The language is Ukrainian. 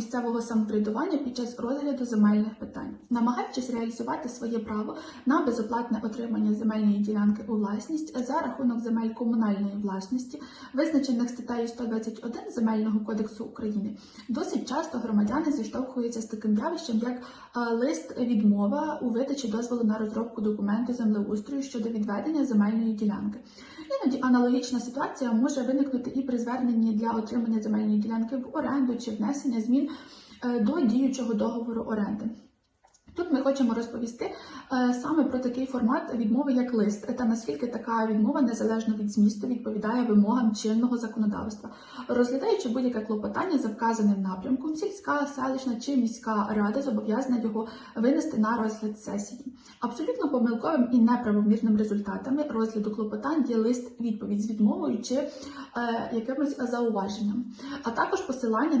місцевого самоврядування під час розгляду земельних питань, намагаючись реалізувати своє право на безоплатне отримання земельної ділянки у власність за рахунок земель комунальної власності, визначених статтею 121 Земельного кодексу України, досить часто громадяни зіштовхуються з таким явищем, як е, лист відмова у видачі дозволу на розробку документу землеустрою щодо відведення земельної ділянки. Іноді аналогічна ситуація може виникнути і при зверненні для отримання земельної ділянки в оренду чи внесення змін е, до діючого договору оренди. Ми хочемо розповісти е, саме про такий формат відмови як лист, та наскільки така відмова незалежно від змісту відповідає вимогам чинного законодавства, розглядаючи будь-яке клопотання за вказаним напрямком, сільська, селищна чи міська рада зобов'язана його винести на розгляд сесії. Абсолютно помилковим і неправомірним результатами розгляду клопотань є лист відповідь з відмовою чи е, якимось зауваженням, а також посилання